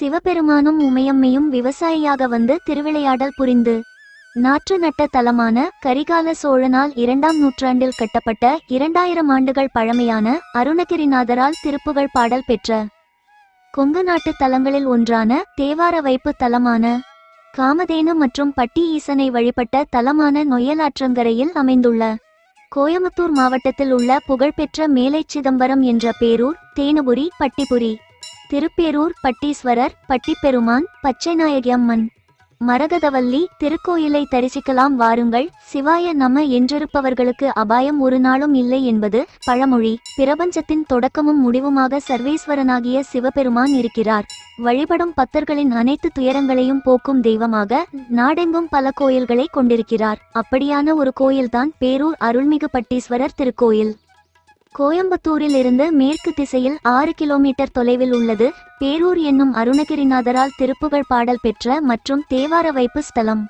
சிவபெருமானும் உமையம்மையும் விவசாயியாக வந்து திருவிளையாடல் புரிந்து நாற்று நட்ட தலமான கரிகால சோழனால் இரண்டாம் நூற்றாண்டில் கட்டப்பட்ட இரண்டாயிரம் ஆண்டுகள் பழமையான அருணகிரிநாதரால் திருப்புகழ் பாடல் பெற்ற கொங்கு நாட்டு தலங்களில் ஒன்றான தேவார வைப்பு தலமான காமதேனு மற்றும் பட்டி ஈசனை வழிபட்ட தலமான நொயலாற்றங்கரையில் அமைந்துள்ள கோயமுத்தூர் மாவட்டத்தில் உள்ள புகழ்பெற்ற மேலை சிதம்பரம் என்ற பேரூர் தேனுபுரி பட்டிபுரி. திருப்பேரூர் பட்டீஸ்வரர் பட்டிப்பெருமான் பச்சைநாயகி அம்மன் மரகதவல்லி திருக்கோயிலை தரிசிக்கலாம் வாருங்கள். சிவாய நம என்றிருப்பவர்களுக்கு அபாயம் ஒரு நாளும் இல்லை என்பது பழமொழி. பிரபஞ்சத்தின் தொடக்கமும் முடிவுமாக சர்வேஸ்வரனாகிய சிவபெருமான் இருக்கிறார். வழிபடும் பக்தர்களின் அனைத்து துயரங்களையும் போக்கும் தெய்வமாக நாடெங்கும் பல கோயில்களை கொண்டிருக்கிறார். அப்படியான ஒரு கோயில்தான் பேரூர் அருள்மிகு பட்டீஸ்வரர் திருக்கோயில். கோயம்புத்தூரில் இருந்து மேற்கு திசையில் ஆறு கிலோமீட்டர் தொலைவில் உள்ளது. பேரூர் என்னும் அருணகிரிநாதரால் திருப்புகழ் பாடல் பெற்ற மற்றும் தேவார வைப்பு ஸ்தலம்.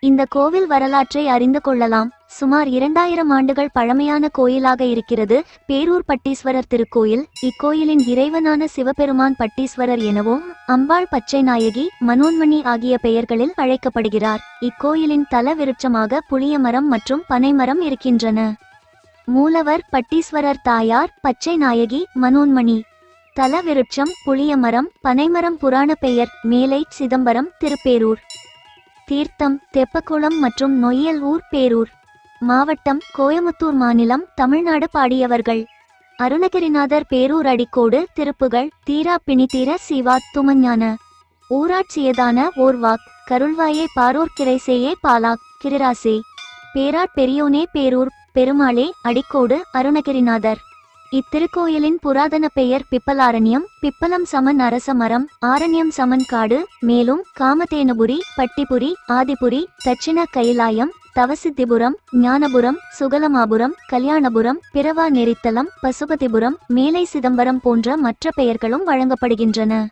இந்த கோவில் வரலாற்றை அறிந்து கொள்ளலாம். சுமார் இரண்டாயிரம் ஆண்டுகள் பழமையான கோயிலாக இருக்கிறது. பேரூர் பட்டீஸ்வரர் திருக்கோயில் இக்கோயிலின் இறைவனான சிவபெருமான் பட்டீஸ்வரர் எனவும் அம்பாள் பச்சை நாயகி மனோன்மணி ஆகிய பெயர்களில் அழைக்கப்படுகிறார். இக்கோயிலின் தல விருட்சமாக புளியமரம் மற்றும் பனைமரம் இருக்கின்றன. மூலவர் பட்டீஸ்வரர் தாயார் பச்சை நாயகி மனோன்மணி. தல விருட்சம் புளியமரம் பனைமரம் புராண பெயர் மேலை சிதம்பரம் திருப்பேரூர். தீர்த்தம் தெப்பக்குளம் மற்றும் நொய்யல் ஊர் பேரூர். மாவட்டம் கோயமுத்தூர் மாநிலம் தமிழ்நாடு பாடியவர்கள். அருணகிரிநாதர் பேரூர் அடிக்கோடு திருப்புகள் தீரா பிணிதீர சிவா துமஞான. ஊராட்சியதான ஓர்வாக் கருள்வாயே பாரூர் கிரைசேயே பாலாக் கிரிராசே. பேராட் பெரியோனே பேரூர் பெருமாளே அடிக்கோடு அருணகிரிநாதர். இத்திருக்கோயிலின் புராதன பெயர் பிப்பலாரண்யம் பிப்பலம் சமன் அரச மரம் ஆரண்யம் சமன் காடு மேலும் காமதேனுபுரி பட்டிபுரி ஆதிபுரி தட்சிண கைலாயம் தவசித்திபுரம் ஞானபுரம் சுகலமாபுரம் கல்யாணபுரம் பிறவா நெறித்தலம் பசுபதிபுரம் மேலை சிதம்பரம் போன்ற மற்ற பெயர்களும் வழங்கப்படுகின்றன.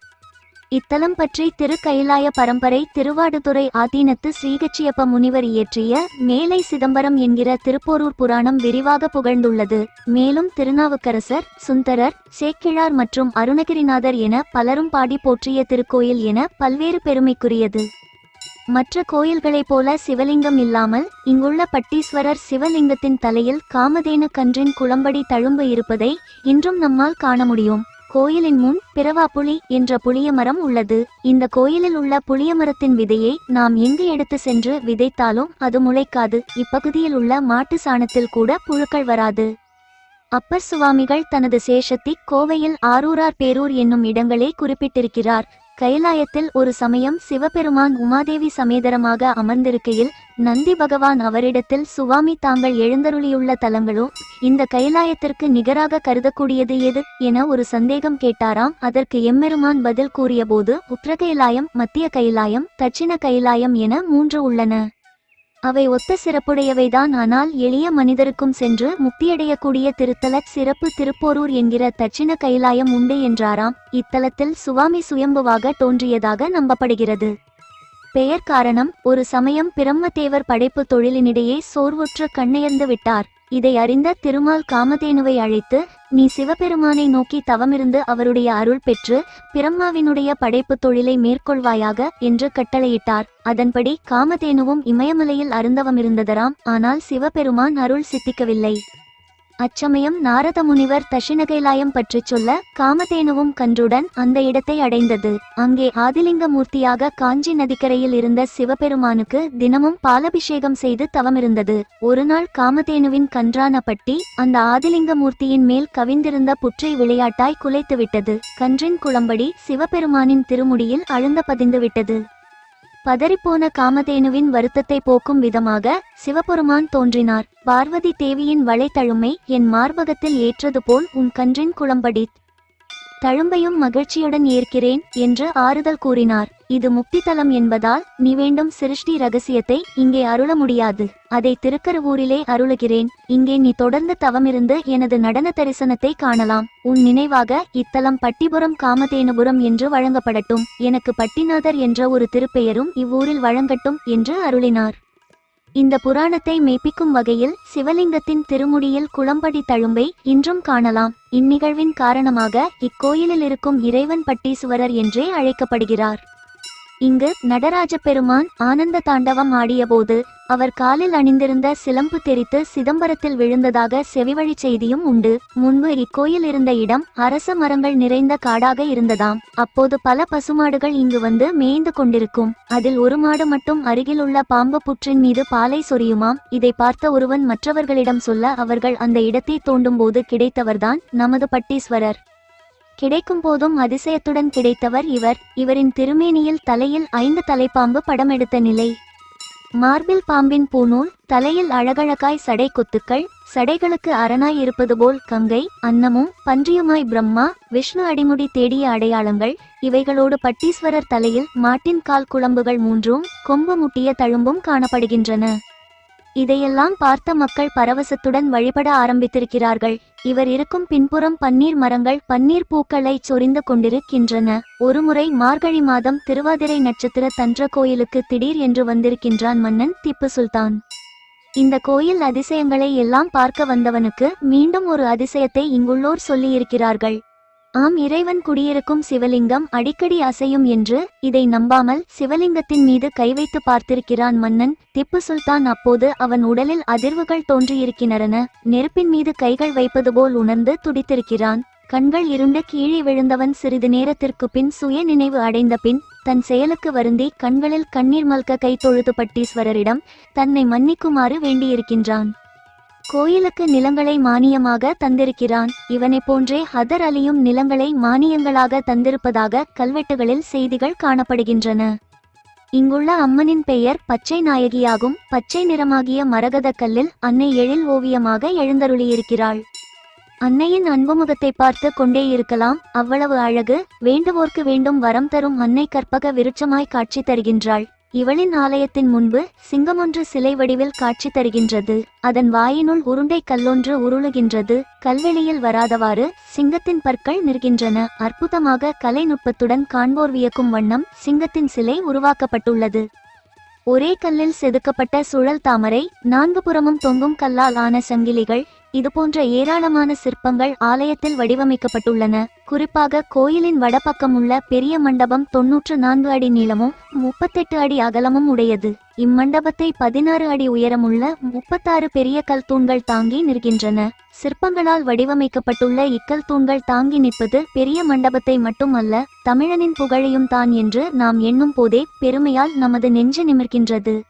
இத்தலம் பற்றி திருக்கைலாய பரம்பரை திருவாடுதுறை ஆதீனத்து ஸ்ரீகச்சியப்ப முனிவர் இயற்றிய மேலை சிதம்பரம் என்கிற திருப்போரூர் புராணம் விரிவாக புகழ்ந்துள்ளது. மேலும் திருநாவுக்கரசர் சுந்தரர் சேக்கிழார் மற்றும் அருணகிரிநாதர் என பலரும் பாடி போற்றிய திருக்கோயில் என பல்வேறு பெருமைக்குரியது. மற்ற கோயில்களைப் போல சிவலிங்கம் இல்லாமல் இங்குள்ள பட்டீஸ்வரர் சிவலிங்கத்தின் தலையில் காமதேனு கன்றின் குளம்படி தழும்பு இருப்பதை இன்றும் நம்மால் காண முடியும். கோயிலின் முன் பிறவாப்புளி என்ற புளியமரம் உள்ளது. இந்த கோயிலில் உள்ள புளியமரத்தின் விதையை நாம் எங்கு எடுத்து சென்று விதைத்தாலும் அது முளைக்காது. இப்பகுதியில் உள்ள மாட்டு சாணத்தில் கூட புழுக்கள் வராது. அப்பர் சுவாமிகள் தனது சேஷத்தை கோவையில் ஆரூரார் பேரூர் என்னும் இடங்களே குறிப்பிட்டிருக்கிறார். கைலாயத்தில் ஒரு சமயம் சிவபெருமான் உமாதேவி சமேதரமாக அமர்ந்திருக்கையில் நந்தி பகவான் அவரிடத்தில் சுவாமி தாங்கள் எழுந்தருளியுள்ள தலங்களோ இந்த கைலாயத்திற்கு நிகராக கருதக்கூடியது எது என ஒரு சந்தேகம் கேட்டாராம். அதற்கு எம்மெருமான் பதில் கூறியபோது உத்தர கைலாயம் மத்திய கைலாயம் தட்சிண கைலாயம் என மூன்று உள்ளன. அவை ஒத்த சிறப்புடையவைதான். ஆனால் எளிய மனிதருக்கும் சென்று முக்தியடையக்கூடிய திருத்தல சிறப்பு திருப்போரூர் என்கிற தட்சிண கைலாயம் உண்டு என்றாராம். இத்தலத்தில் சுவாமி சுயம்புவாக தோன்றியதாக நம்பப்படுகிறது. பெயர் காரணம் ஒரு சமயம் பிரம்மதேவர் படைப்பு தொழிலினிடையே சோர்வுற்று கண்ணயர்ந்து விட்டார். இதை அறிந்த திருமால் காமதேனுவை அழைத்து நீ சிவபெருமானை நோக்கி தவமிருந்து அவருடைய அருள் பெற்று பிரம்மாவினுடைய படைப்பு தொழிலை மேற்கொள்வாயாக என்று கட்டளையிட்டார். அதன்படி காமதேனுவும் இமயமலையில் அருந்தவமிருந்ததராம். ஆனால் சிவபெருமான் அருள் சித்திக்கவில்லை. அச்சமயம் நாரத முனிவர் தஷினகைலாயம் பற்றிச் சொல்ல காமதேனுவும் கன்றுடன் அந்த இடத்தை அடைந்தது. அங்கே ஆதிலிங்க மூர்த்தியாக காஞ்சி நதிக்கரையில் இருந்த சிவபெருமானுக்கு தினமும் பாலபிஷேகம் செய்து தவமிருந்தது. ஒருநாள் காமதேனுவின் கன்றான பட்டி அந்த ஆதிலிங்க மூர்த்தியின் மேல் கவிந்திருந்த புற்றை விளையாட்டாய் குலைத்துவிட்டது. கன்றின் குளம்படி சிவபெருமானின் திருமுடியில் அழுந்த பதிந்துவிட்டது. பதறிப்போன காமதேனுவின் வருத்தத்தை போக்கும் விதமாக சிவபெருமான் தோன்றினார். பார்வதி தேவியின் வளைத்தழுமை என் மார்பகத்தில் ஏற்றது போல் உன் கன்றின் குளம்படி தழும்பையும் மகிழ்ச்சியுடன் ஏற்கிறேன் என்று ஆறுதல் கூறினார். இது முக்தி தலம் என்பதால் நீ வேண்டும் சிருஷ்டி ரகசியத்தை இங்கே அருள முடியாது. அதை திருக்கருவூரிலே அருளுகிறேன். இங்கே நீ தொடர்ந்து தவமிருந்து எனது நடன தரிசனத்தை காணலாம். உன் நினைவாக இத்தலம் பட்டிபுரம் காமதேனுபுரம் என்று வழங்கப்படட்டும். எனக்கு பட்டிநாதர் என்ற ஒரு திருப்பெயரும் இவ்வூரில் வழங்கட்டும் என்று அருளினார். இந்த புராணத்தை மெய்ப்பிக்கும் வகையில் சிவலிங்கத்தின் திருமுடியில் குளம்படி தழும்பை இன்றும் காணலாம். இந்நிகழ்வின் காரணமாக இக்கோயிலில் இருக்கும் இறைவன் பட்டீசுவரர் என்றே அழைக்கப்படுகிறார். இங்கு நடராஜ பெருமான் ஆனந்த தாண்டவம் ஆடியபோது அவர் காலில் அணிந்திருந்த சிலம்பு தெரித்து சிதம்பரத்தில் விழுந்ததாக செவிவழி செய்தியும் உண்டு. முன்பு இக்கோயில் இருந்த இடம் அரச மரங்கள் நிறைந்த காடாக இருந்ததாம். அப்போது பல பசுமாடுகள் இங்கு வந்து மேய்ந்து கொண்டிருக்கும். அதில் ஒரு மாடு மட்டும் அருகில் உள்ள பாம்பு புற்றின் மீது பாலை சொரியுமாம். இதை பார்த்த ஒருவன் மற்றவர்களிடம் சொல்ல அவர்கள் அந்த இடத்தை தோண்டும் போது கிடைத்தவர்தான் நமது பட்டீஸ்வரர். கிடைக்கும் போதும் அதிசயத்துடன் கிடைத்தவர் இவர். இவரின் திருமேனியில் தலையில் ஐந்து தலைப்பாம்பு படம் எடுத்த நிலை. மார்பில் பாம்பின் பூநூல் தலையில் அழகழகாய் சடை கொத்துக்கள் சடைகளுக்கு அரணாய் இருப்பது போல் கங்கை அன்னமும் பன்றியுமாய் பிரம்மா விஷ்ணு அடிமுடி தேடிய அடையாளங்கள் இவைகளோடு பட்டீஸ்வரர் தலையில் மாட்டின் கால் குழம்புகள் மூன்றும் கொம்பு முட்டிய தழும்பும் காணப்படுகின்றன. இதையெல்லாம் பார்த்த மக்கள் பரவசத்துடன் வழிபட ஆரம்பித்திருக்கிறார்கள். இவர் இருக்கும் பின்புறம் பன்னீர் மரங்கள் பன்னீர் பூக்களை சொரிந்து கொண்டிருக்கின்றன. ஒருமுறை மார்கழி மாதம் திருவாதிரை நட்சத்திர தன்ற கோயிலுக்கு திடீர் என்று வந்திருக்கின்றான் மன்னன் திப்பு சுல்தான். இந்த கோயில் அதிசயங்களை எல்லாம் பார்க்க வந்தவனுக்கு மீண்டும் ஒரு அதிசயத்தை இங்குள்ளோர் சொல்லியிருக்கிறார்கள். ஆம் இறைவன் குடியிருக்கும் சிவலிங்கம் அடிக்கடி அசையும் என்று இதை நம்பாமல் சிவலிங்கத்தின் மீது கை வைத்து பார்த்திருக்கிறான் மன்னன். திப்பு சுல்தான் அப்போது அவன் உடலில் அதிர்வுகள் தோன்றியிருக்கின்றன. நெருப்பின் மீது கைகள் வைப்பது போல் உணர்ந்து துடித்திருக்கிறான். கண்கள் இருண்ட கீழே விழுந்தவன் சிறிது நேரத்திற்கு பின் சுய நினைவு அடைந்த பின் தன் செயலுக்கு வருந்தி கண்களில் கண்ணீர் மல்க கை தொழுது பட்டீஸ்வரரிடம் தன்னை மன்னிக்குமாறு வேண்டியிருக்கின்றான். கோயிலுக்கு நிலங்களை மானியமாக தந்திருக்கிறான். இவனைப் போன்றே ஹதர் அலியும் நிலங்களை மானியங்களாக தந்திருப்பதாக கல்வெட்டுகளில் செய்திகள் காணப்படுகின்றன. இங்குள்ள அம்மனின் பெயர் பச்சை நாயகியாகும். பச்சை நிறமாகிய மரகதக் கல்லில் அன்னை எழில் ஓவியமாக எழுந்தருளியிருக்கிறாள். அன்னையின் அன்புமுகத்தை பார்த்து கொண்டே இருக்கலாம். அவ்வளவு அழகு வேண்டுவோர்க்கு வேண்டும் வரம் தரும் அன்னை கற்பக விருட்சமாய் காட்சி தருகின்றாள். இவளின் ஆலயத்தின் முன்பு சிங்கமொன்று சிலை வடிவில் காட்சி தருகின்றது. அதன் வாயினுள் உருண்டை கல்லொன்று உருளுகின்றது. கல்வெளியில் வராதவாறு சிங்கத்தின் பற்கள் நிற்கின்றன. அற்புதமாக கலைநுட்பத்துடன் காண்போர் வியக்கும் வண்ணம் சிங்கத்தின் சிலை உருவாக்கப்பட்டுள்ளது. ஒரே கல்லில் செதுக்கப்பட்ட சுழல் தாமரை நான்கு புறமும் தொங்கும் கல்லால் ஆன சங்கிலிகள் இதுபோன்ற ஏராளமான சிற்பங்கள் ஆலயத்தில் வடிவமைக்கப்பட்டுள்ளன. குறிப்பாக கோயிலின் வடபக்கம் உள்ள பெரிய மண்டபம் தொன்னூற்று நான்கு அடி நீளமும் முப்பத்தெட்டு அடி அகலமும் உடையது. இம்மண்டபத்தை பதினாறு அடி உயரமுள்ள முப்பத்தாறு பெரிய கல் தூண்கள் தாங்கி நிற்கின்றன. சிற்பங்களால் வடிவமைக்கப்பட்டுள்ள இக்கல் தூண்கள் தாங்கி நிற்பது பெரிய மண்டபத்தை மட்டுமல்ல தமிழனின் புகழையும் தான் என்று நாம் எண்ணும் போதே பெருமையால் நமது நெஞ்சு நிமிர்கின்றது.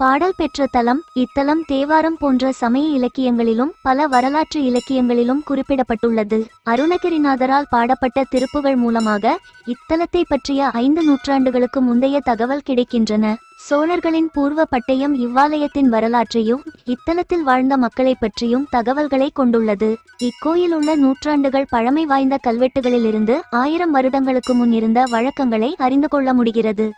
பாடல் பெற்ற தலம் இத்தலம் தேவாரம் போன்ற சமய இலக்கியங்களிலும் பல வரலாற்று இலக்கியங்களிலும் குறிப்பிடப்பட்டுள்ளது. அருணகிரிநாதரால் பாடப்பட்ட திருப்புகள் மூலமாக இத்தலத்தை பற்றிய ஐந்து நூற்றாண்டுகளுக்கு முந்தைய தகவல் கிடைக்கின்றன. சோழர்களின் பூர்வ பட்டயம் இவ்வாலயத்தின் வரலாற்றையும் இத்தலத்தில் வாழ்ந்த மக்களை பற்றியும் தகவல்களை கொண்டுள்ளது. இக்கோயில் உள்ள நூற்றாண்டுகள் பழமை வாய்ந்த கல்வெட்டுகளிலிருந்து ஆயிரம் வருடங்களுக்கு முன் இருந்த வழக்கங்களை அறிந்து கொள்ள முடிகிறது.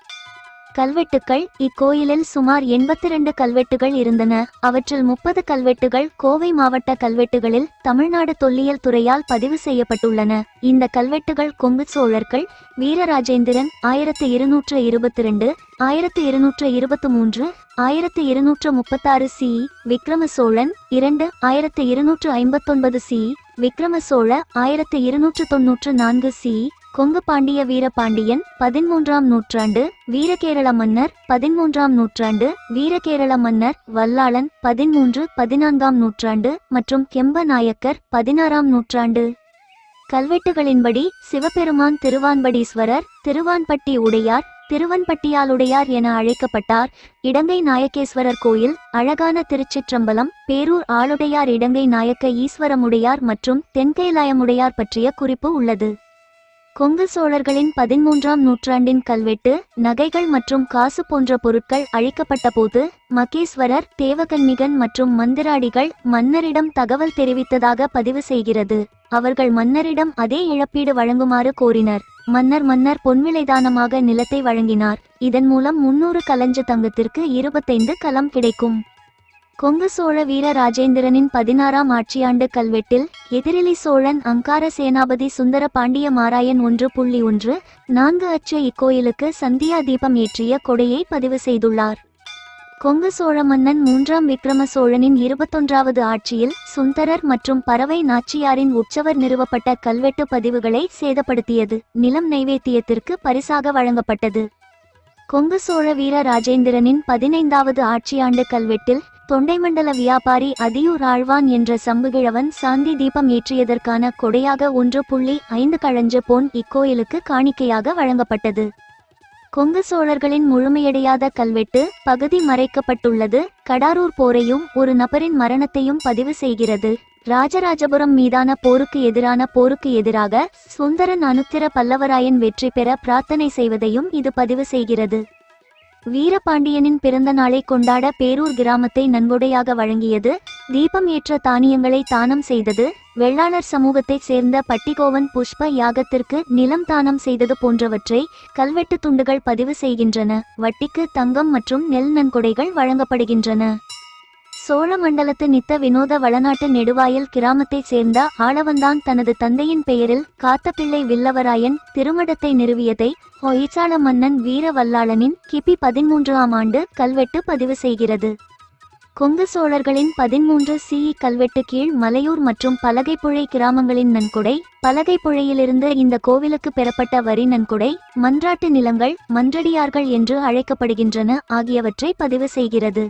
கல்வெட்டுக்கள் இக்கோயிலில் சுமார் எண்பத்தி ரெண்டு கல்வெட்டுகள் இருந்தன. அவற்றில் முப்பது கல்வெட்டுகள் கோவை மாவட்ட கல்வெட்டுகளில் தமிழ்நாடு தொல்லியல் துறையால் பதிவு செய்யப்பட்டுள்ளன. இந்த கல்வெட்டுகள் கொங்கு சோழர்கள் வீரராஜேந்திரன் ஆயிரத்து இருநூற்று இருபத்தி ரெண்டு ஆயிரத்து இருநூற்று இருபத்தி மூன்று ஆயிரத்து இருநூற்று முப்பத்தாறு சி விக்ரம சோழன் இரண்டு ஆயிரத்து இருநூற்று ஐம்பத்தொன்பது சி விக்ரம சோழ ஆயிரத்து இருநூற்று தொன்னூற்று நான்கு சி கொங்கு பாண்டிய வீரபாண்டியன் பதிமூன்றாம் நூற்றாண்டு வீரகேரள மன்னர் பதிமூன்றாம் நூற்றாண்டு வீரகேரள மன்னர் வல்லாளன் பதிமூன்று பதினான்காம் நூற்றாண்டு மற்றும் கெம்ப நாயக்கர் பதினாறாம் நூற்றாண்டு. கல்வெட்டுகளின்படி சிவபெருமான் திருவான்படீஸ்வரர் திருவான்பட்டி உடையார் திருவன்பட்டியாலுடையார் என அழைக்கப்பட்டார். இடங்கை நாயக்கேஸ்வரர் கோயில் அழகான திருச்சிற்றம்பலம் பேரூர் ஆளுடையார் இடங்கை நாயக்க ஈஸ்வரமுடையார் மற்றும் தென்கைலாயமுடையார் பற்றிய குறிப்பு உள்ளது. கொங்கு சோழர்களின் பதிமூன்றாம் நூற்றாண்டின் கல்வெட்டு நகைகள் மற்றும் காசு போன்ற பொருட்கள் அழிக்கப்பட்ட போது மகேஸ்வரர் தேவகன்மிகன் மற்றும் மந்திராடிகள் மன்னரிடம் தகவல் தெரிவித்ததாக பதிவு செய்கிறது. அவர்கள் மன்னரிடம் அதே இழப்பீடு வழங்குமாறு கோரினர். மன்னர் மன்னர் பொன்விளைதானமாக நிலத்தை வழங்கினார். இதன் மூலம் முன்னூறு கலஞ்ச தங்கத்திற்கு இருபத்தைந்து கலம் கிடைக்கும். கொங்கு சோழ வீர ராஜேந்திரனின் பதினாறாம் ஆட்சியாண்டு கல்வெட்டில் எதிரிலி சோழன் அங்கார சேனாபதி சுந்தர பாண்டிய மாராயன் ஒன்று புள்ளி ஒன்று நான்கு அச்சு இக்கோயிலுக்கு சந்தியா தீபம் ஏற்றிய கொடையை பதிவு செய்துள்ளார். கொங்கு சோழ மன்னன் மூன்றாம் விக்ரம சோழனின் இருபத்தொன்றாவது ஆட்சியில் சுந்தரர் மற்றும் பறவை நாச்சியாரின் உற்சவர் நிறுவப்பட்ட கல்வெட்டு பதிவுகளை சேதப்படுத்தியது. நிலம் நைவேத்தியத்திற்கு பரிசாக வழங்கப்பட்டது. கொங்கு சோழ வீர ராஜேந்திரனின் பதினைந்தாவது ஆட்சியாண்டு கல்வெட்டில் தொண்டைமண்டல வியாபாரி அதியூர் ஆழ்வான் என்ற சம்புகிழவன் சாந்தி தீபம் ஏற்றியதற்கான கொடையாக ஒன்று புள்ளி ஐந்து கழஞ்ச பொன் இக்கோயிலுக்கு காணிக்கையாக வழங்கப்பட்டது. கொங்கு சோழர்களின் முழுமையடையாத கல்வெட்டு பகுதி மறைக்கப்பட்டுள்ளது. கடாரூர் போரையும் ஒரு நபரின் மரணத்தையும் பதிவு செய்கிறது. ராஜராஜபுரம் மீதான போருக்கு எதிரான போருக்கு எதிராக சுந்தரன் அனுத்திர பல்லவராயன் வெற்றி பெற பிரார்த்தனை செய்வதையும் இது பதிவு செய்கிறது. வீரபாண்டியனின் பிறந்த நாளை கொண்டாட பேரூர் கிராமத்தை நன்கொடையாக வழங்கியது தீபம் ஏற்ற தானியங்களை தானம் செய்தது வெள்ளாளர் சமூகத்தைச் சேர்ந்த பட்டிகோவன் புஷ்ப யாகத்திற்கு நிலம் தானம் செய்தது போன்றவற்றை கல்வெட்டு துண்டுகள் பதிவு செய்கின்றன. வட்டிக்கு தங்கம் மற்றும் நெல் நன்கொடைகள் வழங்கப்படுகின்றன. சோழமண்டலத்து நித்த வினோத வளநாட்டு நெடுவாயல் கிராமத்தைச் சேர்ந்த ஆளவந்தான் தனது தந்தையின் பெயரில் காத்தப்பிள்ளை வில்லவராயன் திருமடத்தை நிறுவியதை ஹொய்சால மன்னன் வீரவல்லாளனின் கிபி பதிமூன்றாம் ஆண்டு கல்வெட்டு பதிவு செய்கிறது. கொங்கு சோழர்களின் பதிமூன்று சிஇ கல்வெட்டு கீழ் மலையூர் மற்றும் பலகைப்புழை கிராமங்களின் நன்கொடை பலகைப்புழையிலிருந்து இந்த கோவிலுக்கு பெறப்பட்ட வரி நன்கொடை மன்றாட்டு நிலங்கள் மன்றடியார்கள் என்று அழைக்கப்படுகின்றன ஆகியவற்றை பதிவு செய்கிறது.